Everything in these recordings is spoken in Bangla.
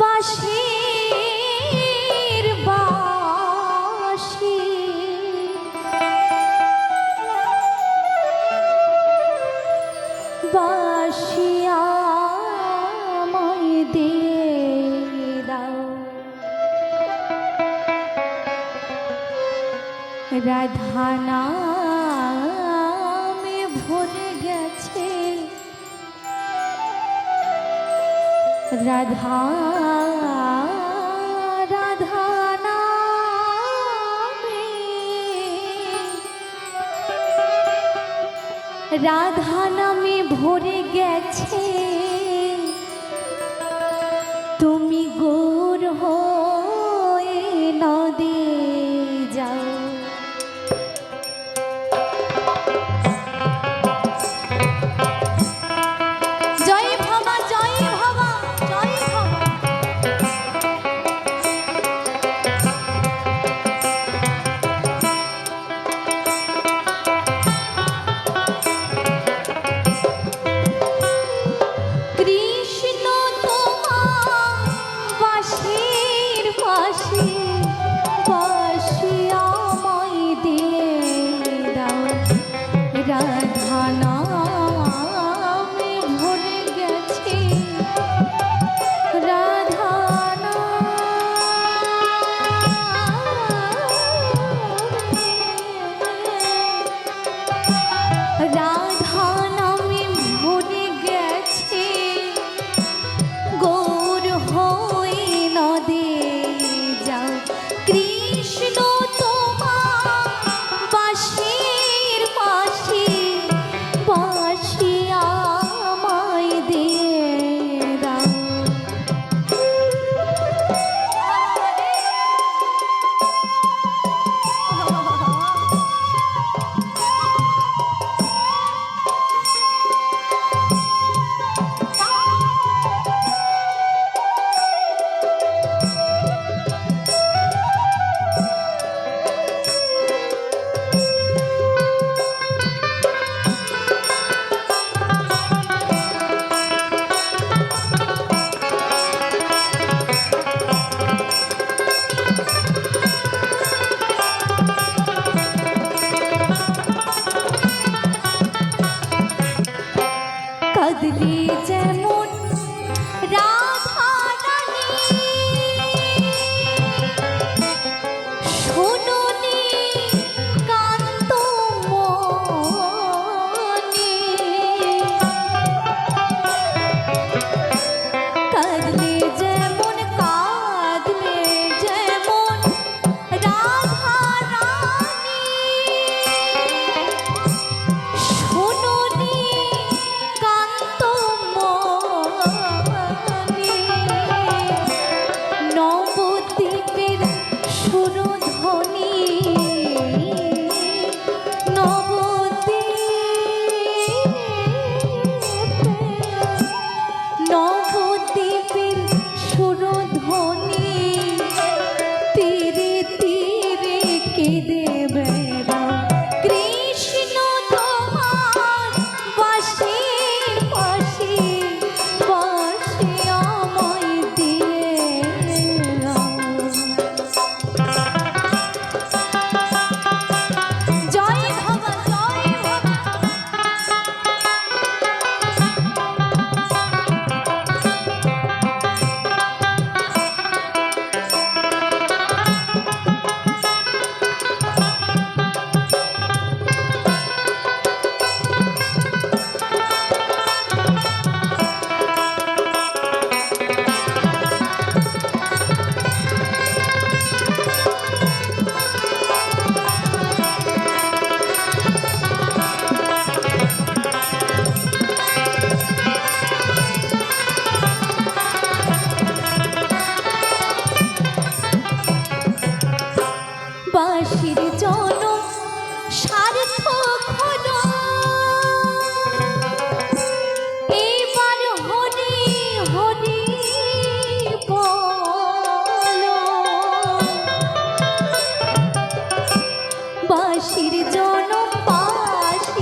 বাঁশির বাঁশি। বাঁশিয়া আমায় দিয়ে দাও। রাধা राधा राधा नाम। राधा नामे भोरे রাধা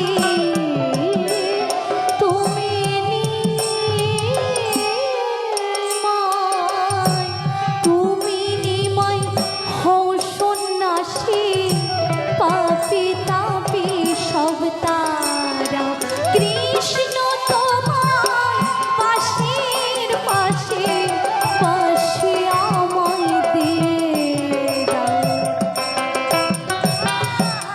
Música